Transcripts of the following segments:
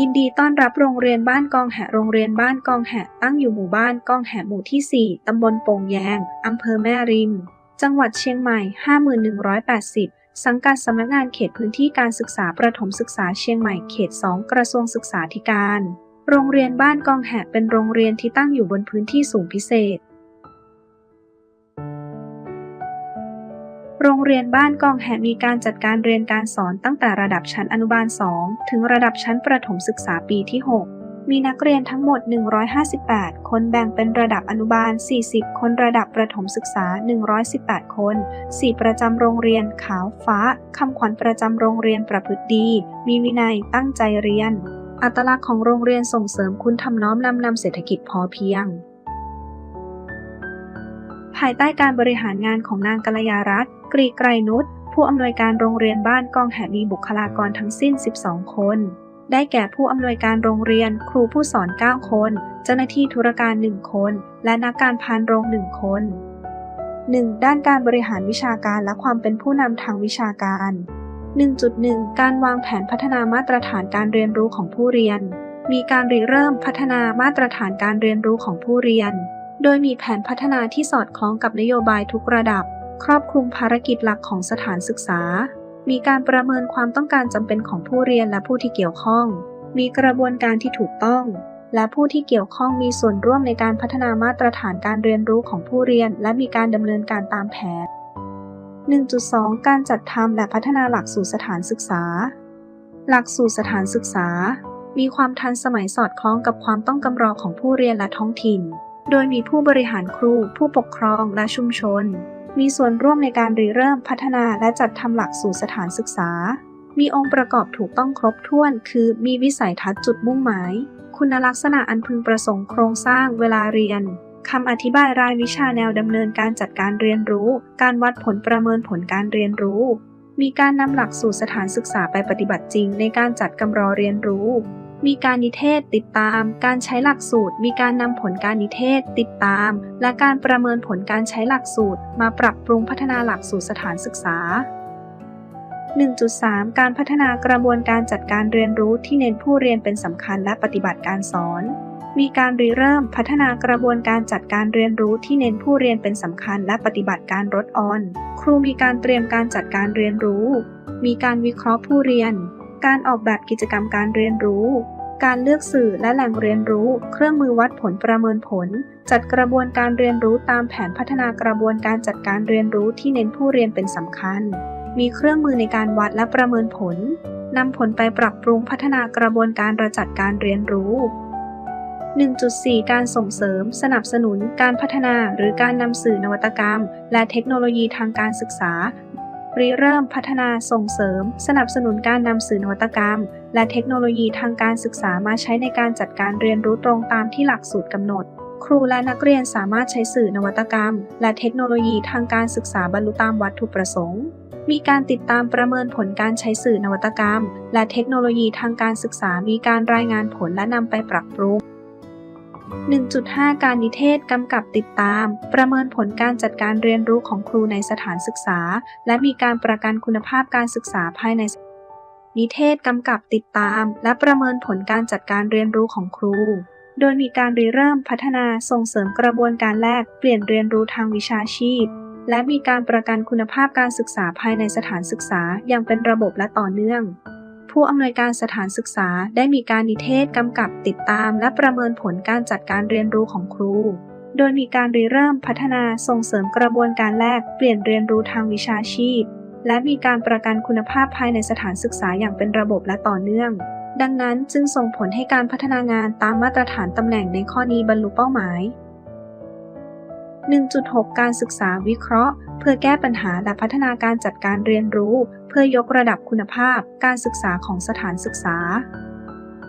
ยินดีต้อนรับโรงเรียนบ้านกองแหโรงเรียนบ้านกองแหตั้งอยู่หมู่บ้านกองแหหมู่ที่ 4 ตำบลโป่งแยง อำเภอแม่ริม จังหวัดเชียงใหม่ 5180 สังกัดสำนักงานเขตพื้นที่การศึกษาประถมศึกษาเชียงใหม่เขต 2 กระทรวงศึกษาธิการ โรงเรียนบ้านกองแหเป็นโรงเรียนที่ตั้งอยู่บนพื้นที่สูงพิเศษ โรงเรียนบ้านกองแห่มีการจัดการเรียนการสอนตั้งแต่ระดับชั้นอนุบาล 2 ถึงระดับชั้นประถมศึกษาปีที่ 6 มีนักเรียนทั้งหมด 158 คนแบ่งเป็นระดับอนุบาล 40 คนระดับประถมศึกษา 118 คน4ประจำโรงเรียนขาวฟ้าคำขวัญประจำโรงเรียนประพฤติดี มีวินัยตั้งใจเรียน อัตลักษณ์ของโรงเรียนส่งเสริมคุณธรรมน้อมนำนำเศรษฐกิจพอเพียงภายใต้การบริหารงานของนางกัลยารัตน์ กรีไกรนุชผู้อำนวยการโรงเรียนบ้านกองแหมีบุคลากรทั้งสิ้น 12 คน ได้แก่ผู้อำนวยการโรงเรียน ครูผู้สอน 9 คน เจ้าหน้าที่ธุรการ 1 คน และนักการพานโรง 1 คน 1. ด้านการบริหารวิชาการและความเป็นผู้นำทางวิชาการ 1.1 การวางแผนพัฒนามาตรฐานการเรียนรู้ของผู้เรียน มีการริเริ่มพัฒนามาตรฐานการเรียนรู้ของผู้เรียน โดยมีแผนพัฒนาที่สอดคล้องกับนโยบายทุกระดับ ครอบคลุมภารกิจหลักของสถานศึกษา มีการประเมินความต้องการจำเป็นของผู้เรียนและผู้ที่เกี่ยวข้อง มีกระบวนการที่ถูกต้อง และผู้ที่เกี่ยวข้องมีส่วนร่วมในการพัฒนามาตรฐานการเรียนรู้ของผู้เรียน และมีการดำเนินการตามแผน 1.2 การจัดทำและพัฒนาหลักสูตรสถานศึกษา หลักสูตรสถานศึกษา มีความทันสมัยสอดคล้องกับความต้องกำรอของผู้เรียนและท้องถิ่น โดยมีผู้บริหารครู ผู้ปกครองและชุมชน มีส่วนร่วมในการริเริ่มพัฒนาและจัดทำหลักสูตรสถานศึกษา มีองค์ประกอบถูกต้องครบถ้วน คือมีวิสัยทัศน์จุดมุ่งหมาย คุณลักษณะอันพึงประสงค์โครงสร้างเวลาเรียนคำอธิบายรายวิชาแนวดำเนินการจัดการเรียนรู้ การวัดผลประเมินผลการเรียนรู้ มีการนำหลักสูตรสถานศึกษาไปปฏิบัติจริงในการจัดกำรอเรียนรู้ มีการนิเทศติดตาม การใช้หลักสูตร มีการนำผลการนิเทศติดตาม และการประเมินผลการใช้หลักสูตร มาปรับปรุงพัฒนาหลักสูตรสถานศึกษา 1.3 การพัฒนากระบวนการจัดการเรียนรู้ที่เน้นผู้เรียนเป็นสำคัญและปฏิบัติการสอน มีการริเริ่มพัฒนากระบวนการจัดการเรียนรู้ที่เน้นผู้เรียนเป็นสำคัญและปฏิบัติการลดออน ครูมีการเตรียมการจัดการเรียนรู้ มีการวิเคราะห์ผู้เรียน การออกแบบกิจกรรมการเรียนรู้ การเลือกสื่อและแหล่งเรียนรู้ เครื่องมือวัดผลประเมินผล จัดกระบวนการเรียนรู้ตามแผนพัฒนากระบวนการจัดการเรียนรู้ที่เน้นผู้เรียนเป็นสำคัญ มีเครื่องมือในการวัดและประเมินผลนำผลไปปรับปรุงพัฒนากระบวนการระจัดการเรียนรู้ 1.4 การส่งเสริม สนับสนุน การพัฒนา หรือการนำสื่อนวัตกรรม และเทคโนโลยีทางการศึกษา ริเริ่มพัฒนาส่งเสริม สนับสนุนการนำสื่อนวัตกรรม และเทคโนโลยีทางการศึกษามาใช้ในการจัดการเรียนรู้ตรงตามที่หลักสูตรกำหนด ครูและนักเรียนสามารถใช้สื่อนวัตกรรม และเทคโนโลยีทางการศึกษาบรรลุตามวัตถุประสงค์ มีการติดตามประเมินผลการใช้สื่อนวัตกรรม และเทคโนโลยีทางการศึกษามีการรายงานผลและนำไปปรับปรุง 1.5 การนิเทศกำกับติดตาม ประเมินผลการจัดการเรียนรู้ของครูในสถานศึกษา และมีการประกันคุณภาพการศึกษาภายใน นิเทศกำกับติดตาม และประเมินผลการจัดการเรียนรู้ของครู โดยมีการริเริ่มพัฒนาส่งเสริมกระบวนการแลกเปลี่ยนเรียนรู้ทางวิชาชีพ และมีการประกันคุณภาพการศึกษาภายในสถานศึกษาอย่างเป็นระบบและต่อเนื่อง ผู้อำนวยการสถานศึกษาได้มีการนิเทศกำกับติดตามและประเมินผลการจัดการเรียนรู้ของครู โดยมีการริเริ่มพัฒนาส่งเสริมกระบวนการแลกเปลี่ยนเรียนรู้ทางวิชาชีพ และมีการประกันคุณภาพภายในสถานศึกษาอย่างเป็นระบบและต่อเนื่อง ดังนั้นจึงส่งผลให้การพัฒนางานตามมาตรฐานตำแหน่งในข้อนี้บรรลุเป้าหมาย 1.6 การศึกษาวิเคราะห์ เพื่อแก้ปัญหาและพัฒนาการจัดการเรียนรู้ พื่อยกระดับคุณภาพการศึกษาของสถานศึกษา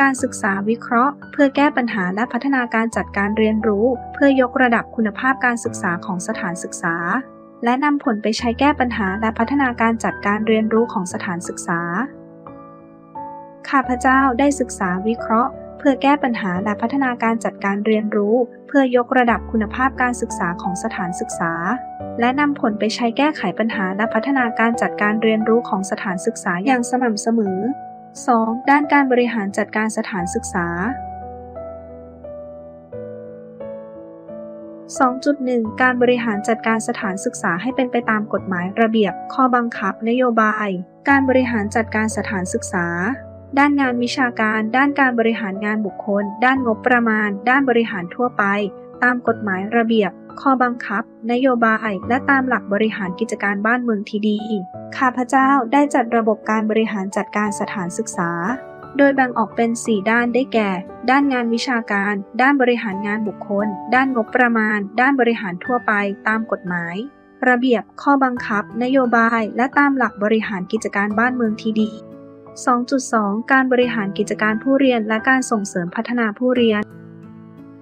การศึกษาวิเคราะห์ เพื่อแก้ปัญหาและพัฒนาการจัดการเรียนรู้ เพื่อยกระดับคุณภาพการศึกษาของสถานศึกษา และนำผลไปใช้แก้ปัญหาและพัฒนาการจัดการเรียนรู้ของสถานศึกษา ข้าพเจ้าได้ศึกษาวิเคราะห์ เพื่อแก้ปัญหาและพัฒนาการจัดการเรียนรู้ เพื่อยกระดับคุณภาพการศึกษาของสถานศึกษา และนำผลไปใช้แก้ไขปัญหาและพัฒนาการจัดการเรียนรู้ของสถานศึกษาอย่างสม่ำเสมอ 2. ด้านการบริหารจัดการสถานศึกษา 2.1 การบริหารจัดการสถานศึกษาให้เป็นไปตามกฎหมายระเบียบ ข้อบังคับ นโยบาย การบริหารจัดการสถานศึกษา ด้านงานวิชาการ ด้านการบริหารงานบุคคล ด้านงบประมาณ ด้านบริหารทั่วไป ตามกฎหมายระเบียบ ข้อบังคับ นโยบาย และตามหลักบริหารกิจการบ้านเมืองที่ดี ข้าพเจ้าได้จัดระบบการบริหารจัดการสถานศึกษา โดยแบ่งออกเป็น 4 ด้านได้แก่ ด้านงานวิชาการ ด้านบริหารงานบุคคล ด้านงบประมาณ ด้านบริหารทั่วไป ตามกฎหมายระเบียบ ข้อบังคับ นโยบาย และตามหลักบริหารกิจการบ้านเมืองที่ดี 2.2 การบริหารกิจการผู้เรียนและการส่งเสริมพัฒนาผู้เรียน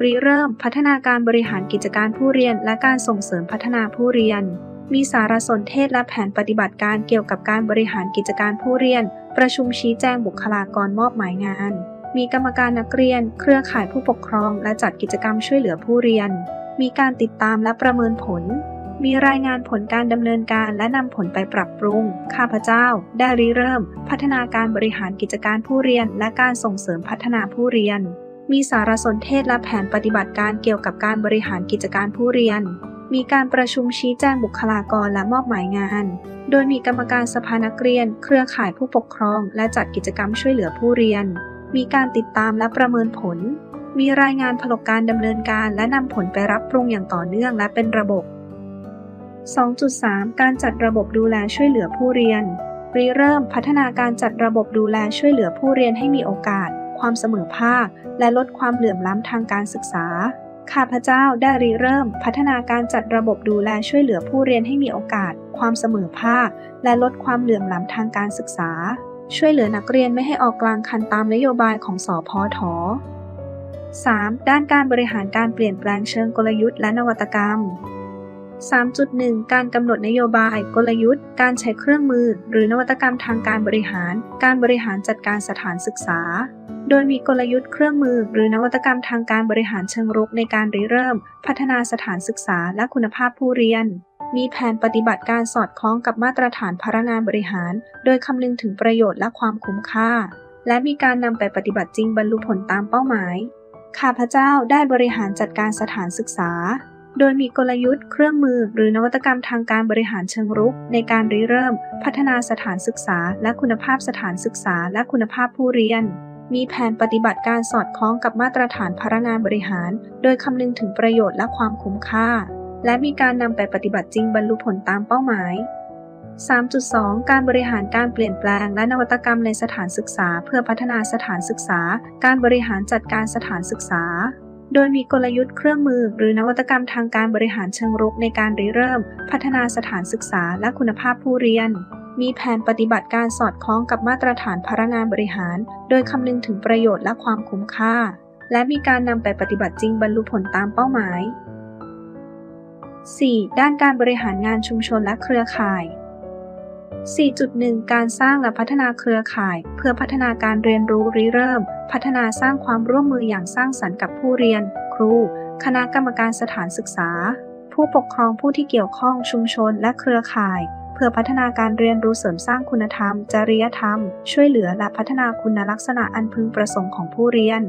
ริเริ่มพัฒนาการบริหารกิจการผู้เรียนและการส่งเสริมพัฒนาผู้เรียน มีสารสนเทศและแผนปฏิบัติการเกี่ยวกับการบริหารกิจการผู้เรียน ประชุมชี้แจงบุคลากรมอบหมายงาน มีกรรมการนักเรียน เครือข่ายผู้ปกครอง และจัดกิจกรรมช่วยเหลือผู้เรียน มีการติดตามและประเมินผล มีรายงานผลการดำเนินการและนำผลไปปรับปรุง ข้าพเจ้า ได้ริเริ่ม พัฒนาการบริหารกิจการผู้เรียน และการส่งเสริมพัฒนาผู้เรียน มีสารสนเทศและแผนปฏิบัติการเกี่ยวกับการบริหารกิจการผู้เรียน มีการประชุมชี้แจงบุคลากรและมอบหมายงาน โดยมีกรรมการสภานักเรียน เครือข่ายผู้ปกครอง และจัดกิจกรรมช่วยเหลือผู้เรียน มีการติดตามและประเมินผล มีรายงานผลการดำเนินการ และนำผลไปรับปรุงอย่างต่อเนื่องและเป็นระบบ 2.3 การจัดระบบดูแลช่วยเหลือผู้เรียนริเริ่มพัฒนาการจัดระบบดูแลช่วยเหลือผู้เรียนให้มีโอกาส ความเสมอภาค และลดความเหลื่อมล้ำทางการศึกษา ข้าพเจ้าได้ริเริ่ม พัฒนาการจัดระบบดูแลช่วยเหลือผู้เรียนให้มีโอกาส ความเสมอภาค และลดความเหลื่อมล้ำทางการศึกษา ช่วยเหลือนักเรียนไม่ให้ออกกลางคันตามนโยบายของสอพอท 3. ด้านการบริหารการเปลี่ยนแปลงเชิงกลยุทธ์และนวัตกรรม 3.1 การกำหนดนโยบาย กลยุทธ์ การใช้เครื่องมือ หรือนวัตกรรมทางการบริหาร การบริหารจัดการสถานศึกษา โดยมีกลยุทธ์เครื่องมือ หรือนวัตกรรมทางการบริหารเชิงรุกในการริเริ่ม พัฒนาสถานศึกษาและคุณภาพผู้เรียน มีแผนปฏิบัติการสอดคล้องกับมาตรฐานพนักงานบริหาร โดยคำนึงถึงประโยชน์และความคุ้มค่า และมีการนำไปปฏิบัติจริงบรรลุผลตามเป้าหมาย ข้าพเจ้าได้บริหารจัดการสถานศึกษา โดยมีกลยุทธ์ เครื่องมือ หรือนวัตกรรมทางการบริหารเชิงรุก ในการริเริ่ม พัฒนาสถานศึกษา และคุณภาพสถานศึกษา และคุณภาพผู้เรียน มีแผนปฏิบัติการสอดคล้องกับมาตรฐานพนักงานบริหาร โดยคำนึงถึงประโยชน์และความคุ้มค่า และมีการนำไปปฏิบัติจริงบรรลุผลตามเป้าหมาย 3.2 การบริหารการเปลี่ยนแปลงและนวัตกรรมในสถานศึกษา เพื่อพัฒนาสถานศึกษา การบริหารจัดการสถานศึกษา โดยมีกลยุทธ์เครื่องมือ หรือนวัตกรรมทางการบริหารเชิงรุกในการริเริ่ม พัฒนาสถานศึกษาและคุณภาพผู้เรียน มีแผนปฏิบัติการสอดคล้องกับมาตรฐานพนักงานบริหาร โดยคำนึงถึงประโยชน์และความคุ้มค่า และมีการนำไปปฏิบัติจริงบรรลุผลตามเป้าหมาย 4. ด้านการบริหารงานชุมชนและเครือข่าย 4.1 การสร้างและพัฒนาเครือข่าย เพื่อพัฒนาการเรียนรู้ริเริ่ม พัฒนาสร้างความร่วมมืออย่างสร้างสรรค์กับผู้เรียน ครู คณะกรรมการสถานศึกษา ผู้ปกครองผู้ที่เกี่ยวข้องชุมชนและเครือข่าย เพื่อพัฒนาการเรียนรู้เสริมสร้างคุณธรรม จริยธรรม ช่วยเหลือและพัฒนาคุณลักษณะอันพึงประสงค์ของผู้เรียน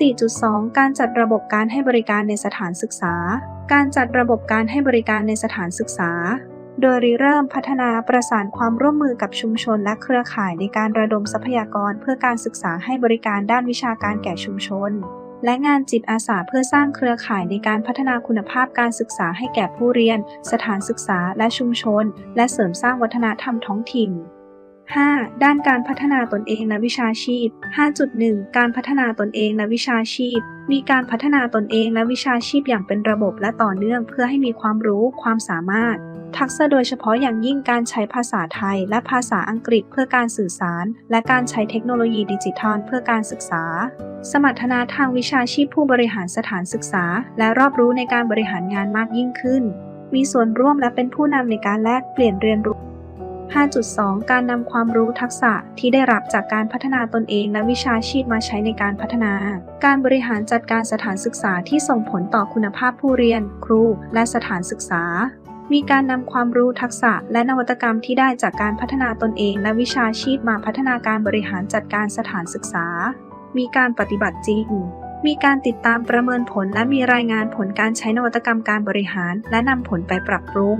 4.2 การจัดระบบการให้บริการในสถานศึกษา การจัดระบบการให้บริการในสถานศึกษา โดยริเริ่มพัฒนาประสานความร่วมมือกับชุมชนและเครือข่ายในการระดมทรัพยากรเพื่อการศึกษาให้บริการด้านวิชาการแก่ชุมชน และงานจิตอาสาเพื่อสร้างเครือข่ายในการพัฒนาคุณภาพการศึกษาให้แก่ผู้เรียน สถานศึกษาและชุมชน และเสริมสร้างวัฒนธรรมท้องถิ่น 5. ด้านการพัฒนาตนเองและวิชาชีพ 5.1 การพัฒนาตนเองและวิชาชีพ มีการพัฒนาตนเองและวิชาชีพอย่างเป็นระบบและต่อเนื่องเพื่อให้มีความรู้ความสามารถ ทักษะโดยเฉพาะอย่างยิ่งการใช้ภาษาไทยและภาษาอังกฤษเพื่อการสื่อสาร และการใช้เทคโนโลยีดิจิทัลเพื่อการศึกษา สมรรถนะทางวิชาชีพผู้บริหารสถานศึกษา และรอบรู้ในการบริหารงานมากยิ่งขึ้น มีส่วนร่วมและเป็นผู้นำในการแลกเปลี่ยนเรียนรู้ 5.2 การนำความรู้ทักษะที่ได้รับจากการพัฒนาตนเองและวิชาชีพมาใช้ในการพัฒนา การบริหารจัดการสถานศึกษาที่ส่งผลต่อคุณภาพผู้เรียน ครู และสถานศึกษา มีการนำความรู้ทักษะและนวัตกรรมที่ได้จากการพัฒนาตนเองและวิชาชีพมาพัฒนาการบริหารจัดการสถานศึกษา มีการปฏิบัติจริงมีการติดตามประเมินผลและมีรายงานผลการใช้นวัตกรรมการบริหาร และนำผลไปปรับปรุง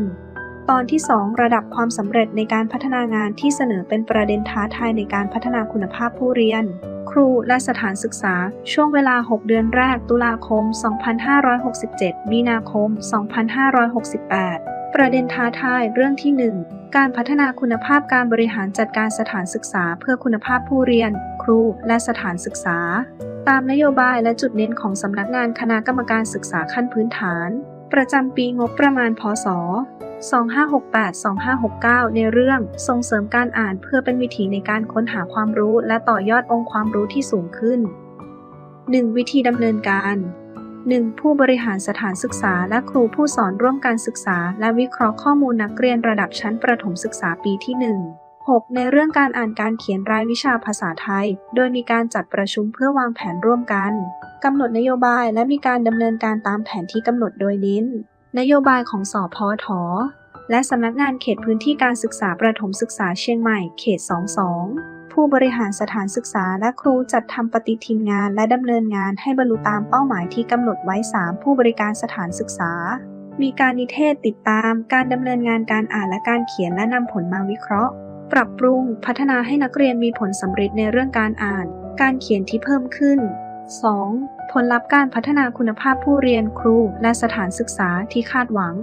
ตอนที่ 2 ระดับความสำเร็จในการพัฒนางานที่เสนอเป็นประเด็นท้าทายในการพัฒนาคุณภาพผู้เรียน ครูและสถานศึกษา ช่วงเวลา 6 เดือนแรก ตุลาคม 2567 มีนาคม 2568 ประเด็นท้าทายเรื่องที่ 1 การพัฒนาคุณภาพการบริหารจัดการสถานศึกษา เพื่อคุณภาพผู้เรียน ครู และสถานศึกษา ตามนโยบายและจุดเน้นของสำนักงานคณะกรรมการศึกษาขั้นพื้นฐาน ประจำปีงบประมาณ พศ 2568-2569 ในเรื่องส่งเสริมการอ่านเพื่อเป็นวิธีในการค้นหาความรู้และต่อยอดองค์ความรู้ที่สูงขึ้น 1. วิธีดำเนินการ 1. ผู้บริหารสถานศึกษาและครูผู้สอนร่วมการศึกษา และวิเคราะห์ข้อมูลนักเรียนระดับชั้นประถมศึกษาปีที่ 1 6. ในเรื่องการอ่านการเขียนรายวิชาภาษาไทย โดยมีการจัดประชุมเพื่อวางแผนร่วมกัน กำหนดนโยบายและมีการดำเนินการตามแผนที่กำหนดโดยเน้น นโยบายของสอพอทอและสำนักงานเขตพื้นที่การศึกษาประถมศึกษาเชียงใหม่เขต 22 ผู้บริหารสถานศึกษาและครูจัดทำปฏิทินงานและดำเนินงานให้บรรลุตามเป้าหมายที่กำหนดไว้ 3 ผู้บริการสถานศึกษา มีการนิเทศติดตาม การดำเนินงานการอ่านและการเขียนและนำผลมาวิเคราะห์ ปรับปรุง พัฒนาให้นักเรียนมีผลสำเร็จในเรื่องการอ่าน การเขียนที่เพิ่มขึ้น 2. ผลลัพธ์การพัฒนาคุณภาพผู้เรียนครูและสถานศึกษาที่คาดหวัง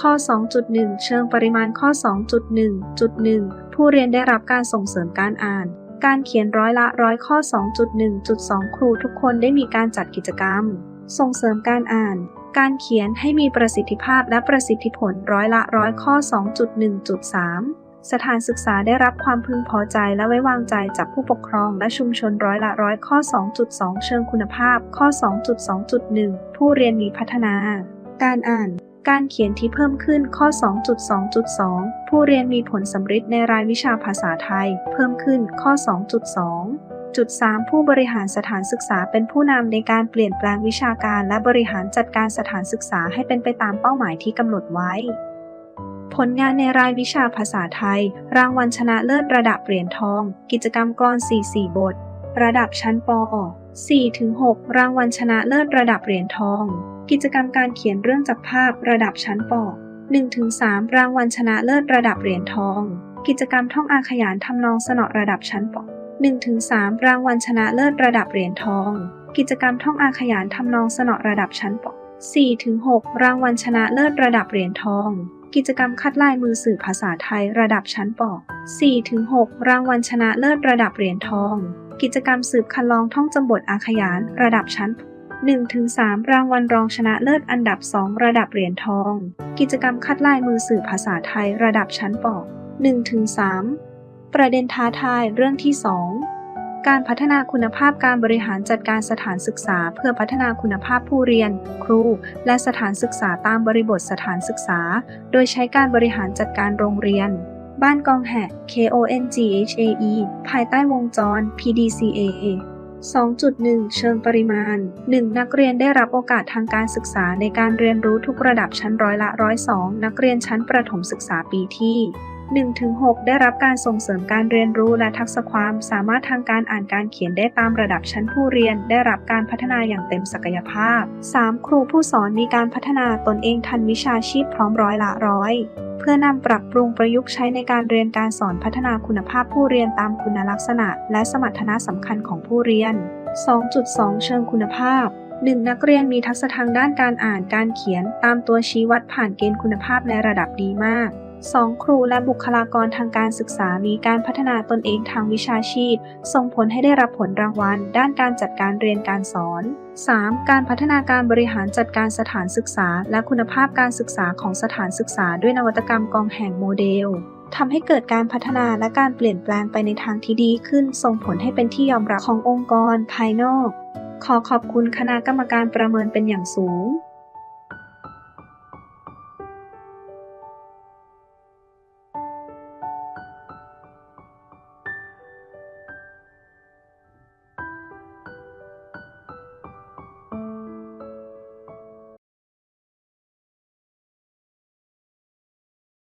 ข้อ 2.1 เชิงปริมาณข้อ 2.1.1 ผู้เรียนได้รับการส่งเสริมการอ่าน การเขียนร้อยละร้อยข้อ 2.1.2 ครูทุกคนได้มีการจัดกิจกรรม ส่งเสริมการอ่าน การเขียนให้มีประสิทธิภาพและประสิทธิผลร้อยละร้อยข้อ 2.1.3 สถานศึกษาได้รับความพึงพอใจและไว้วางใจจากผู้ปกครองและชุมชนร้อยละร้อยข้อ 2.2 เชิงคุณภาพ ข้อ 2.2.1 ผู้เรียนมีพัฒนา การอ่านการเขียนที่เพิ่มขึ้นข้อ 2.2.2 ผู้เรียนมีผลสำฤทธิ์ในรายวิชาภาษาไทย เพิ่มขึ้นข้อ 2.2 จุด 3 ผู้บริหารสถานศึกษาเป็นผู้นำในการเปลี่ยนแปลงวิชาการและบริหารจัดการสถานศึกษาให้เป็นไปตามเป้าหมายที่กำหนดไว้ ผลงานในรายวิชาภาษาไทย รางวัลชนะเลิศระดับเหรียญทอง กิจกรรมกร44 บท ระดับชั้นป4-6 รางวัลชนะเลิศระดับเหรียญทอง กิจกรรมการเขียนเรื่องจักภาพระดับชั้นป 1-3 รางวัลชนะเลิศระดับเหรียญทอง กิจกรรมท่องอาขยานทำนองสนอระดับชั้นป 1-3 รางวัลชนะเลิศระดับเหรียญทอง กิจกรรมท่องอาขยานทำนองสนอระดับชั้นป 4-6 รางวัลชนะเลิศระดับเหรียญทอง กิจกรรมคัดลายมือสื่อภาษาไทยระดับชั้นป 4-6 รางวัลชนะเลิศระดับเหรียญทอง กิจกรรมสืบคันลองท่องจำบทอาขยานระดับชั้น 1-3 รางวัลรองชนะเลิศอันดับ 2 ระดับเหรียญทอง กิจกรรมคัดลายมือสื่อภาษาไทยระดับชั้นป 1-3 ประเด็นท้าทายเรื่องที่ 2 การพัฒนาคุณภาพการบริหารจัดการสถานศึกษา เพื่อพัฒนาคุณภาพผู้เรียน ครู และสถานศึกษาตามบริบทสถานศึกษา โดยใช้การบริหารจัดการโรงเรียน บ้านกองแหก KONGHAE ภายใต้วงจร PDCA 2.1 เชิงปริมาณ 1. นักเรียนได้รับโอกาสทางการศึกษาในการเรียนรู้ทุกระดับชั้นร้อยละร้อยสองนักเรียนชั้นประถมศึกษาปีที่ 1-6 ได้รับการส่งเสริมการเรียนรู้และทักษะความสามารถทางการอ่านการเขียนได้ตามระดับชั้นผู้เรียน ได้รับการพัฒนาอย่างเต็มศักยภาพ 3. ครูผู้สอนมีการพัฒนาตนเองทันวิชาชีพพร้อมร้อยละร้อยเพื่อนำปรับปรุงประยุกต์ใช้ในการเรียนการสอนพัฒนาคุณภาพผู้เรียนตามคุณลักษณะ และสมรรถนะสำคัญของผู้เรียน 2.2 เชิงคุณภาพ 1. นักเรียนมีทักษะทางด้านการอ่านการเขียน ตามตัวชี้วัดผ่านเกณฑ์คุณภาพในระดับดีมาก 2. ครูและบุคลากรทางการศึกษามีการพัฒนาตนเองทางวิชาชีพ ส่งผลให้ได้รับผลรางวัล ด้านการจัดการเรียนการสอน 3. การพัฒนาการบริหารจัดการสถานศึกษา และคุณภาพการศึกษาของสถานศึกษาด้วยนวัตกรรมกองแห่งโมเดลทำให้เกิดการพัฒนาและการเปลี่ยนแปลงไปในทางที่ดีขึ้น ส่งผลให้เป็นที่ยอมรับขององค์กรภายนอก ขอขอบคุณคณะกรรมการประเมินเป็นอย่างสูง